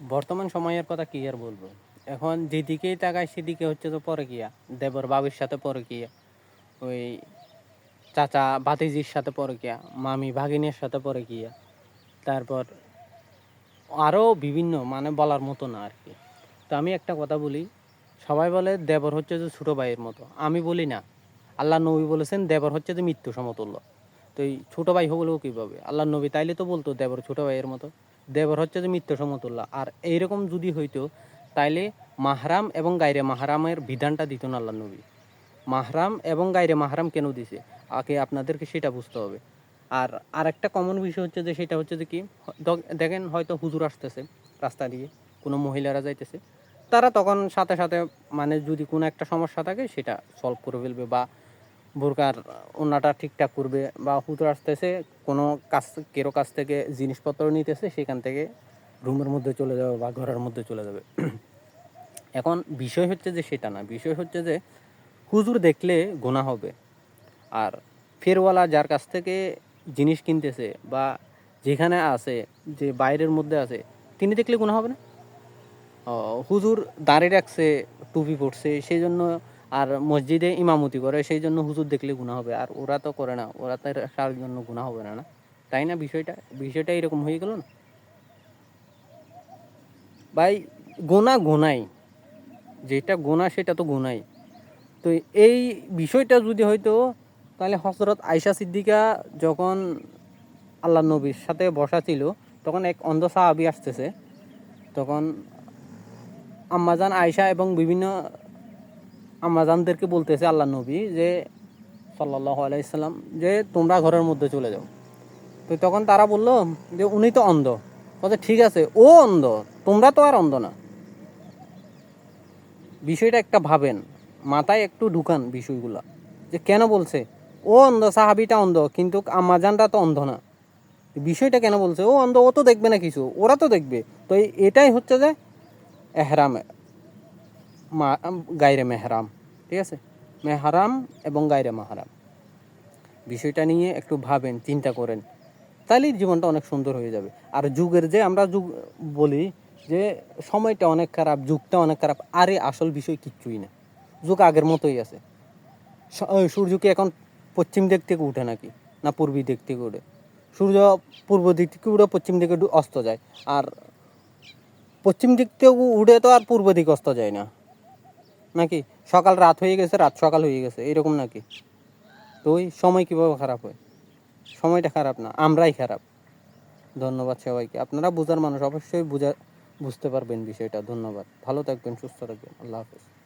বর্তমান সময়ের কথা কি আর বলব? এখন যেদিকেই তাকায় সেদিকে হচ্ছে তো পরে পরকিয়া। দেবর বাবির সাথে পরকিয়া, ওই চাচা ভাতিজির সাথে পরকিয়া, মামি ভাগিনের সাথে পরে পরকিয়া। তারপর আরও বিভিন্ন মানে বলার মতো না আর কি। তো আমি একটা কথা বলি, সবাই বলে দেবর হচ্ছে যে ছোটো ভাইয়ের মতো। আমি বলি না, আল্লাহ নবী বলেছেন দেবর হচ্ছে যে মৃত্যু সমতুল্য। তো এই ছোটো ভাই হলেও কীভাবে? আল্লাহ নবী তাইলে তো বলতো দেবর ছোটো ভাইয়ের মতো। দেবর হচ্ছে যে মিথ্য সমতুল্য। আর এইরকম যদি হইতো, তাইলে মাহরাম এবং গাইরে মাহরামের বিধানটা দিত না আল্লাহ নবী। মাহরাম এবং গাইরে মাহরাম কেন দিছে? আগে আপনাদেরকে সেটা বুঝতে হবে। আর আরেকটা কমন বিষয় হচ্ছে যে, সেটা হচ্ছে যে কি দেখেন হয়তো হুজুর আসতেছে রাস্তা দিয়ে, কোনো মহিলারা যাইতেছে। তারা তখন সাথে সাথে মানে যদি কোনো একটা সমস্যা থাকে, সেটা সলভ করে ফেলবে বা বোরকার ওনাটা ঠিকঠাক করবে বা হুজুর আসতেছে, কোনো কাজ কেরো কাছ থেকে জিনিসপত্র নিতেছে, সেখান থেকে রুমের মধ্যে চলে যাবে বা ঘরের মধ্যে চলে যাবে। এখন বিষয় হচ্ছে যে সেটা না, বিষয় হচ্ছে যে হুজুর দেখলে গোনা হবে। আর ফেরওয়ালা যার কাছ থেকে জিনিস কিনতেছে বা যেখানে আছে, যে বাইরের মধ্যে আছে, তিনি দেখলে গুণা হবে না? হুজুর দাঁড়িয়ে রাখছে, টুপি পরছে সেই জন্য আর মসজিদে ইমামতি করে, সেই জন্য হুজুর দেখলে গুণা হবে। আর ওরা তো করে না, ওরা তো তার জন্য গুণা হবে না না। তাই না বিষয়টা? বিষয়টা এরকম হয়ে গেল না? ভাই গোনা গোনাই। যেটা গোনা সেটা তো গোনাই। তো এই বিষয়টা যদি হয়তো, তাহলে হজরত আয়সা সিদ্দিকা যখন আল্লাহ নবীর সাথে বসা ছিল, তখন এক অন্ধ সাহাবি আসতেছে। তখন আম্মাজান আয়সা এবং বিভিন্ন আম্মাজানদেরকে বলতেছে আল্লাহ নবী যে সাল্লাহ আলাইসাল্লাম যে তোমরা ঘরের মধ্যে চলে যাও। তো তখন তারা বলল যে, উনি তো অন্ধ। বলছে, ঠিক আছে, ও অন্ধ, তোমরা তো আর অন্ধ না। বিষয়টা একটা ভাবেন, মাথায় একটু ঢুকান বিষয়গুলা। যে কেন বলছে, ও অন্ধ, সাহাবিটা অন্ধ, কিন্তু আমাজানটা তো অন্ধ না। বিষয়টা কেন বলছে, ও অন্ধ, ও তো দেখবে না কিছু, ওরা তো দেখবে। তো এটাই হচ্ছে যে, এহরাম, মা গাইরে মেহরাম। ঠিক আছে? মেহারাম এবং গাইরে মাহারাম। বিষয়টা নিয়ে একটু ভাবেন, চিন্তা করেন। তাহলেই জীবনটা অনেক সুন্দর হয়ে যাবে। আর যুগের যে আমরা যুগ বলি যে, সময়টা অনেক খারাপ, যুগটা অনেক খারাপ, আরে আসল বিষয় কিচ্ছুই না। যুগ আগের মতোই আছে। সূর্য কি এখন পশ্চিম দিক থেকে উঠে নাকি? না পূর্বী দিক থেকে উঠে? সূর্য পূর্ব দিক থেকে উঠে পশ্চিম দিকে অস্ত যায়। আর পশ্চিম দিক থেকে উঠে তো আর পূর্ব দিকে অস্ত যায় না। নাকি? সকাল রাত হয়ে গেছে, রাত সকাল হয়ে গেছে, এরকম নাকি? তো ওই সময় কীভাবে খারাপ হয়? সময়টা খারাপ না, আমরাই খারাপ। ধন্যবাদ সবাইকে। আপনারা বোঝার মানুষ অবশ্যই বুঝা বুঝতে পারবেন বিষয়টা। ধন্যবাদ। ভালো থাকবেন, সুস্থ থাকবেন। আল্লাহ হাফেজ।